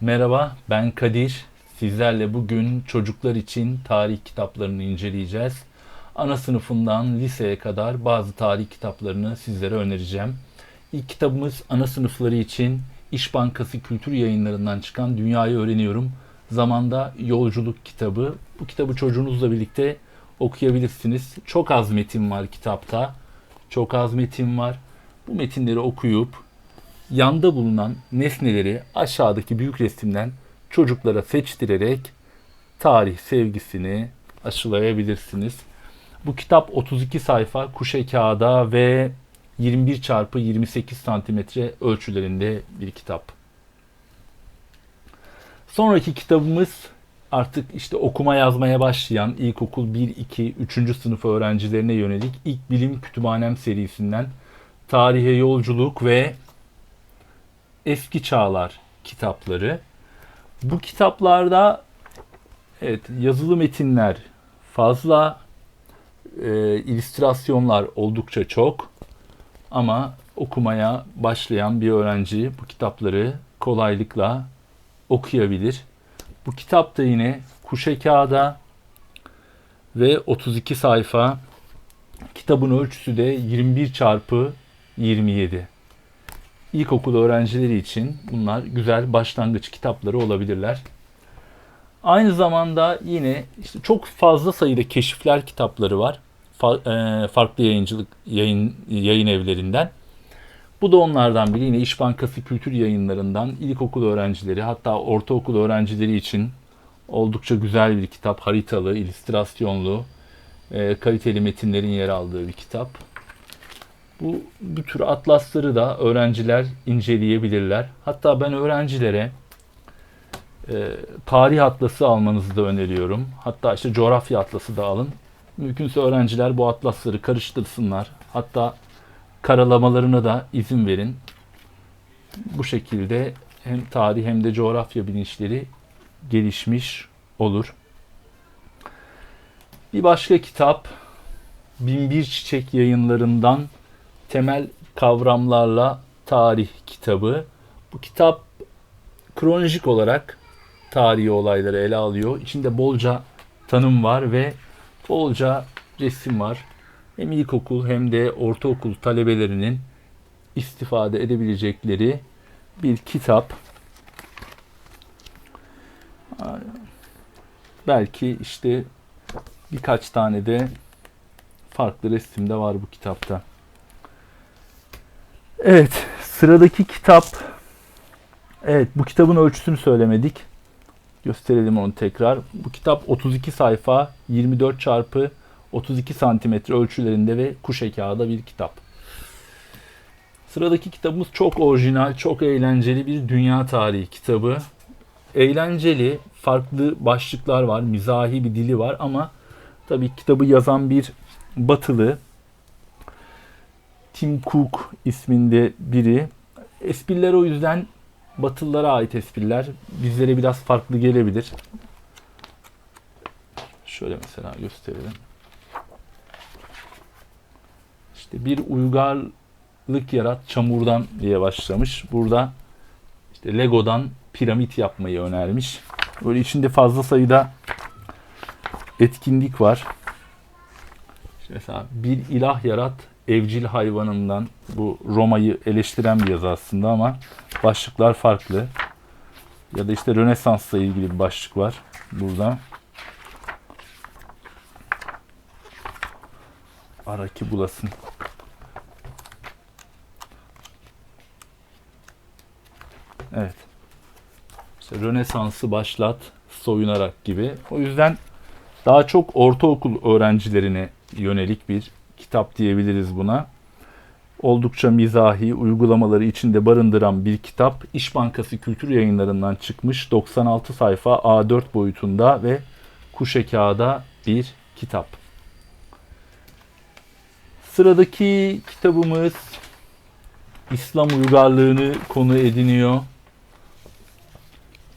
Merhaba, ben Kadir. Sizlerle bugün çocuklar için tarih kitaplarını inceleyeceğiz. Ana sınıfından liseye kadar bazı tarih kitaplarını sizlere önereceğim. İlk kitabımız ana sınıfları için İş Bankası Kültür Yayınlarından çıkan Dünyayı Öğreniyorum. Zamanda Yolculuk kitabı. Bu kitabı çocuğunuzla birlikte okuyabilirsiniz. Çok az metin var kitapta. Çok az metin var. Bu metinleri okuyup yanda bulunan nesneleri aşağıdaki büyük resimden çocuklara seçtirerek tarih sevgisini aşılayabilirsiniz. Bu kitap 32 sayfa kuşe kağıda ve 21 çarpı 28 santimetre ölçülerinde bir kitap. Sonraki kitabımız artık işte okuma yazmaya başlayan ilkokul 1, 2, 3. sınıf öğrencilerine yönelik ilk bilim kütüphanem serisinden tarihe yolculuk ve eski çağlar kitapları. Bu kitaplarda evet yazılı metinler fazla, e, illüstrasyonlar oldukça çok ama okumaya başlayan bir öğrenci bu kitapları kolaylıkla okuyabilir. Bu kitap da yine kuşe kağıda ve 32 sayfa. Kitabın ölçüsü de 21 çarpı 27 ilkokul öğrencileri için bunlar güzel başlangıç kitapları olabilirler. Aynı zamanda yine işte çok fazla sayıda keşifler kitapları var. Fa- e, farklı yayıncılık yayın yayın evlerinden. Bu da onlardan biri. Yine İş Bankası Kültür Yayınlarından ilkokul öğrencileri hatta ortaokul öğrencileri için oldukça güzel bir kitap. Haritalı, illüstrasyonlu, e, kaliteli metinlerin yer aldığı bir kitap. Bu, bu tür atlasları da öğrenciler inceleyebilirler. Hatta ben öğrencilere e, tarih atlası almanızı da öneriyorum. Hatta işte coğrafya atlası da alın. Mümkünse öğrenciler bu atlasları karıştırsınlar. Hatta karalamalarına da izin verin. Bu şekilde hem tarih hem de coğrafya bilinçleri gelişmiş olur. Bir başka kitap Binbir Çiçek yayınlarından temel kavramlarla tarih kitabı. Bu kitap kronolojik olarak tarihi olayları ele alıyor. İçinde bolca tanım var ve bolca resim var. Hem ilkokul hem de ortaokul talebelerinin istifade edebilecekleri bir kitap. Belki işte birkaç tane de farklı resim de var bu kitapta. Evet, sıradaki kitap. Evet, bu kitabın ölçüsünü söylemedik. Gösterelim onu tekrar. Bu kitap 32 sayfa, 24 çarpı 32 santimetre ölçülerinde ve kuşe kağıda bir kitap. Sıradaki kitabımız çok orijinal, çok eğlenceli bir dünya tarihi kitabı. Eğlenceli, farklı başlıklar var, mizahi bir dili var ama tabii kitabı yazan bir batılı Tim Cook isminde biri. Espriler o yüzden Batılılara ait espriler. Bizlere biraz farklı gelebilir. Şöyle mesela gösterelim. İşte bir uygarlık yarat çamurdan diye başlamış. Burada işte Lego'dan piramit yapmayı önermiş. Böyle içinde fazla sayıda etkinlik var. İşte mesela bir ilah yarat evcil hayvanından bu Roma'yı eleştiren bir yazı aslında ama başlıklar farklı. Ya da işte Rönesans'la ilgili bir başlık var burada. Ara ki bulasın. Evet. İşte Rönesans'ı başlat, soyunarak gibi. O yüzden daha çok ortaokul öğrencilerine yönelik bir kitap diyebiliriz buna. Oldukça mizahi uygulamaları içinde barındıran bir kitap. İş Bankası Kültür Yayınlarından çıkmış 96 sayfa A4 boyutunda ve kuşe kağıda bir kitap. Sıradaki kitabımız İslam uygarlığını konu ediniyor.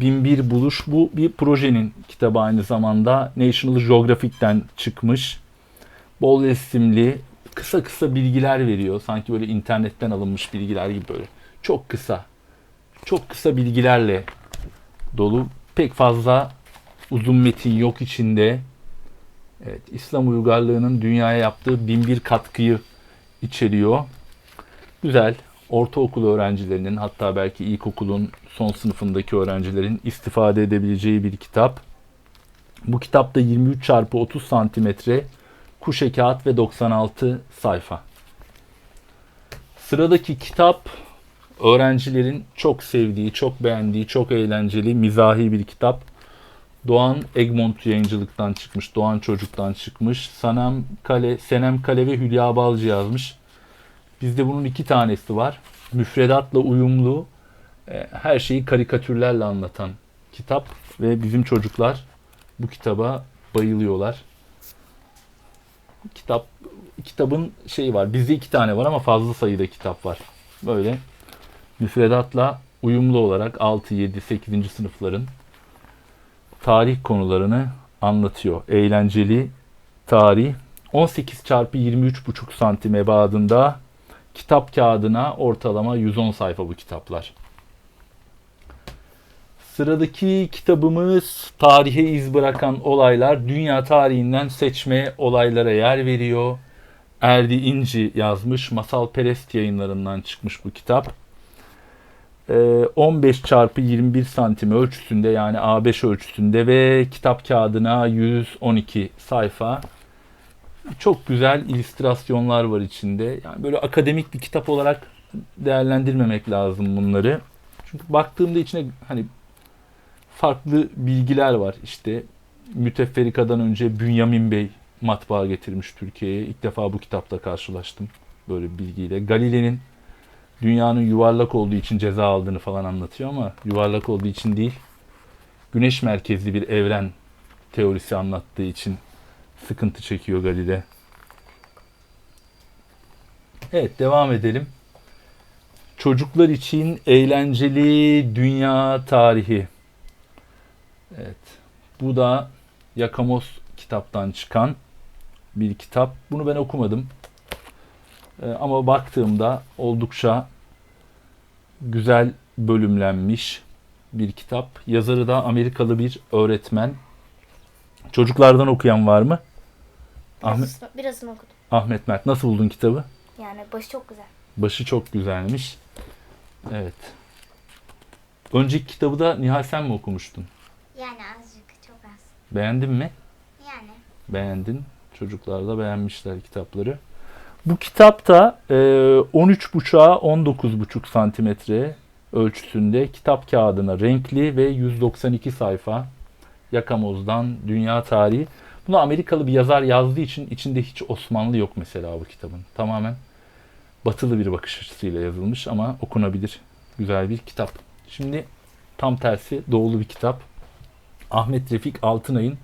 Binbir Buluş bu bir projenin kitabı aynı zamanda National Geographic'ten çıkmış bol resimli, kısa kısa bilgiler veriyor. Sanki böyle internetten alınmış bilgiler gibi böyle. Çok kısa. Çok kısa bilgilerle dolu. Pek fazla uzun metin yok içinde. Evet, İslam uygarlığının dünyaya yaptığı binbir katkıyı içeriyor. Güzel. Ortaokul öğrencilerinin hatta belki ilkokulun son sınıfındaki öğrencilerin istifade edebileceği bir kitap. Bu kitapta 23 çarpı 30 santimetre kuşe kağıt ve 96 sayfa. Sıradaki kitap öğrencilerin çok sevdiği, çok beğendiği, çok eğlenceli, mizahi bir kitap. Doğan Egmont yayıncılıktan çıkmış, Doğan Çocuk'tan çıkmış. Sanem Kale, Senem Kale ve Hülya Balcı yazmış. Bizde bunun iki tanesi var. Müfredatla uyumlu, e, her şeyi karikatürlerle anlatan kitap ve bizim çocuklar bu kitaba bayılıyorlar. Kitap kitabın şeyi var. Bizde iki tane var ama fazla sayıda kitap var. Böyle müfredatla uyumlu olarak 6, 7, 8. sınıfların tarih konularını anlatıyor. Eğlenceli tarih. 18 çarpı 23,5 santim ebadında kitap kağıdına ortalama 110 sayfa bu kitaplar. Sıradaki kitabımız tarihe iz bırakan olaylar. Dünya tarihinden seçme olaylara yer veriyor. Erdi İnci yazmış. Masal Perest yayınlarından çıkmış bu kitap. 15 çarpı 21 santim ölçüsünde yani A5 ölçüsünde ve kitap kağıdına 112 sayfa. Çok güzel illüstrasyonlar var içinde. Yani böyle akademik bir kitap olarak değerlendirmemek lazım bunları. Çünkü baktığımda içine hani farklı bilgiler var. İşte Müteferrika'dan önce Bünyamin Bey matbaa getirmiş Türkiye'ye. İlk defa bu kitapla karşılaştım böyle bir bilgiyle. Galile'nin dünyanın yuvarlak olduğu için ceza aldığını falan anlatıyor ama yuvarlak olduğu için değil. Güneş merkezli bir evren teorisi anlattığı için sıkıntı çekiyor Galile. Evet devam edelim. Çocuklar için eğlenceli dünya tarihi. Evet. Bu da Yakamos kitaptan çıkan bir kitap. Bunu ben okumadım. Ee, ama baktığımda oldukça güzel bölümlenmiş bir kitap. Yazarı da Amerikalı bir öğretmen. Çocuklardan okuyan var mı? Ahmet, Birazını, birazını okudum. Ahmet Mert nasıl buldun kitabı? Yani başı çok güzel. Başı çok güzelmiş. Evet. Önceki kitabı da Nihal sen mi okumuştun? Yani azıcık çok az. Beğendin mi? Yani. Beğendin. Çocuklar da beğenmişler kitapları. Bu kitapta e, 13.5'a 19.5 santimetre ölçüsünde kitap kağıdına renkli ve 192 sayfa Yakamoz'dan Dünya Tarihi. Bunu Amerikalı bir yazar yazdığı için içinde hiç Osmanlı yok mesela bu kitabın. Tamamen batılı bir bakış açısıyla yazılmış ama okunabilir güzel bir kitap. Şimdi tam tersi doğulu bir kitap. Ahmet Refik Altınay'ın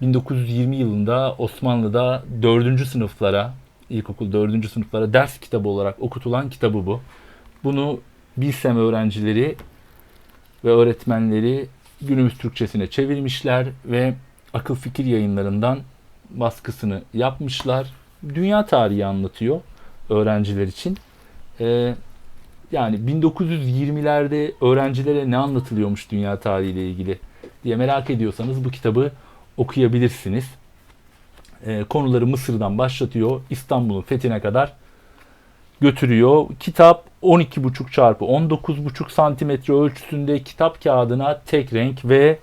1920 yılında Osmanlı'da 4. sınıflara, ilkokul 4. sınıflara ders kitabı olarak okutulan kitabı bu. Bunu Bilsem öğrencileri ve öğretmenleri günümüz Türkçesine çevirmişler ve Akıl Fikir yayınlarından baskısını yapmışlar. Dünya tarihi anlatıyor öğrenciler için. Ee, yani 1920'lerde öğrencilere ne anlatılıyormuş dünya tarihiyle ilgili diye merak ediyorsanız bu kitabı okuyabilirsiniz. Ee, konuları Mısır'dan başlatıyor. İstanbul'un fethine kadar götürüyor. Kitap 12,5 çarpı 19,5 santimetre ölçüsünde kitap kağıdına tek renk ve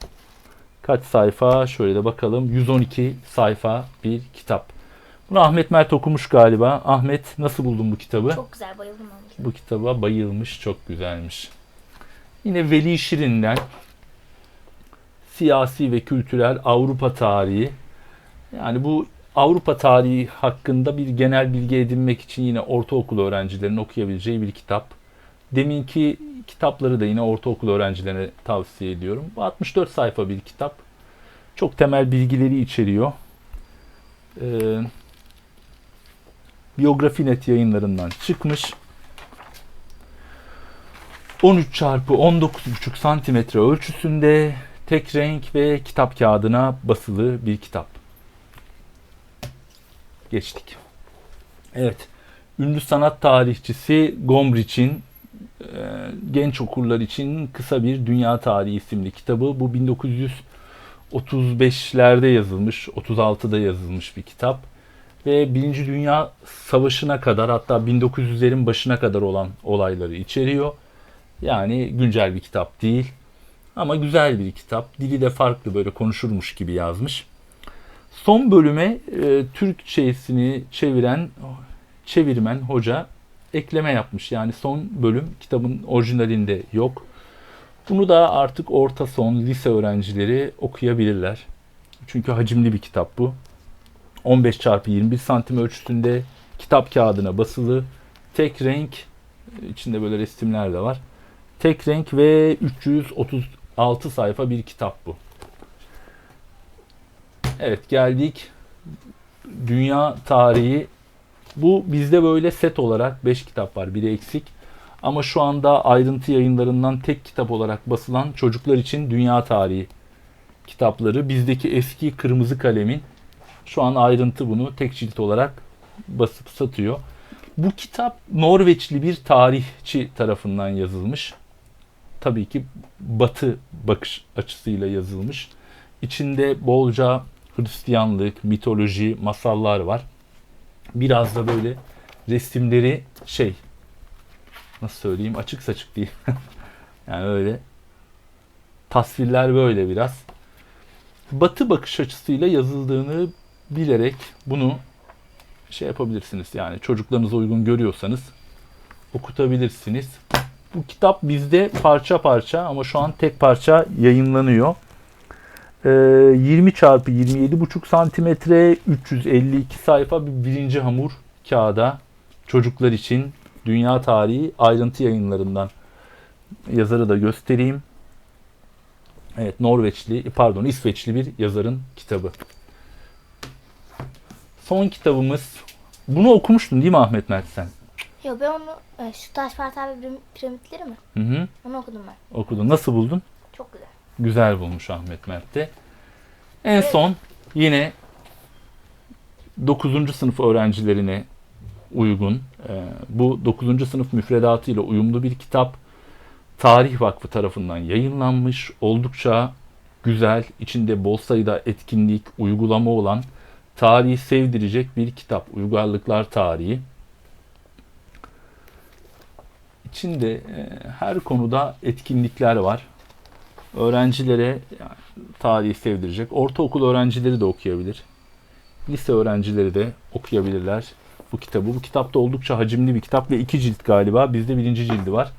kaç sayfa şöyle de bakalım 112 sayfa bir kitap. Bunu Ahmet Mert okumuş galiba. Ahmet nasıl buldun bu kitabı? Çok güzel bayıldım. Bu kitaba bayılmış, çok güzelmiş. Yine Veli Şirin'den siyasi ve kültürel Avrupa tarihi. Yani bu Avrupa tarihi hakkında bir genel bilgi edinmek için yine ortaokul öğrencilerinin okuyabileceği bir kitap. Deminki kitapları da yine ortaokul öğrencilerine tavsiye ediyorum. Bu 64 sayfa bir kitap. Çok temel bilgileri içeriyor. Ee, Biyografinet yayınlarından çıkmış. 13 çarpı 19,5 santimetre ölçüsünde tek renk ve kitap kağıdına basılı bir kitap. Geçtik. Evet. Ünlü sanat tarihçisi Gombrich'in genç okurlar için kısa bir Dünya Tarihi isimli kitabı. Bu 1935'lerde yazılmış, 36'da yazılmış bir kitap. Ve Birinci Dünya Savaşı'na kadar hatta 1900'lerin başına kadar olan olayları içeriyor. Yani güncel bir kitap değil. Ama güzel bir kitap. Dili de farklı böyle konuşurmuş gibi yazmış. Son bölüme e, Türkçesini çeviren çevirmen hoca ekleme yapmış. Yani son bölüm kitabın orijinalinde yok. Bunu da artık orta son lise öğrencileri okuyabilirler. Çünkü hacimli bir kitap bu. 15 çarpı 21 santim ölçüsünde kitap kağıdına basılı. Tek renk içinde böyle resimler de var. Tek renk ve 336 sayfa bir kitap bu. Evet geldik dünya tarihi. Bu bizde böyle set olarak 5 kitap var. Biri eksik. Ama şu anda ayrıntı yayınlarından tek kitap olarak basılan çocuklar için dünya tarihi kitapları. Bizdeki eski kırmızı kalemin şu an ayrıntı bunu tek cilt olarak basıp satıyor. Bu kitap Norveçli bir tarihçi tarafından yazılmış. Tabii ki batı bakış açısıyla yazılmış. İçinde bolca Hristiyanlık, mitoloji, masallar var. Biraz da böyle resimleri şey nasıl söyleyeyim açık saçık değil. yani öyle tasvirler böyle biraz. Batı bakış açısıyla yazıldığını bilerek bunu şey yapabilirsiniz yani çocuklarınıza uygun görüyorsanız okutabilirsiniz. Bu kitap bizde parça parça ama şu an tek parça yayınlanıyor. Ee, 20 çarpı 27,5 santimetre 352 sayfa bir birinci hamur kağıda çocuklar için dünya tarihi ayrıntı yayınlarından yazarı da göstereyim. Evet Norveçli pardon İsveçli bir yazarın kitabı. Son kitabımız bunu okumuştun değil mi Ahmet Mert sen? Yok ben onu e, şu taş Fatih piramitleri mi? Hı hı. Onu okudum ben. Okudun. Nasıl buldun? Çok güzel. Güzel bulmuş Ahmet Mert de. En son yine 9. sınıf öğrencilerine uygun e, bu 9. sınıf müfredatıyla uyumlu bir kitap. Tarih Vakfı tarafından yayınlanmış. Oldukça güzel, içinde bol sayıda etkinlik, uygulama olan tarihi sevdirecek bir kitap. Uygarlıklar tarihi. İçinde e, her konuda etkinlikler var. Öğrencilere tarihi sevdirecek. Ortaokul öğrencileri de okuyabilir. Lise öğrencileri de okuyabilirler bu kitabı. Bu kitap da oldukça hacimli bir kitap ve iki cilt galiba. Bizde birinci cildi var.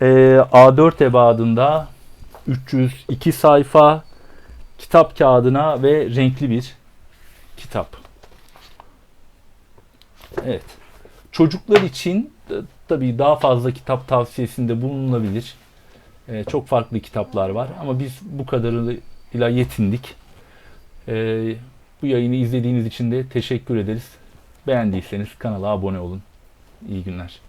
Ee, A4 ebadında 302 sayfa kitap kağıdına ve renkli bir kitap. Evet. Çocuklar için e, tabii daha fazla kitap tavsiyesinde bulunulabilir. Ee, çok farklı kitaplar var ama biz bu kadarıyla yetindik. Ee, bu yayını izlediğiniz için de teşekkür ederiz. Beğendiyseniz kanala abone olun. İyi günler.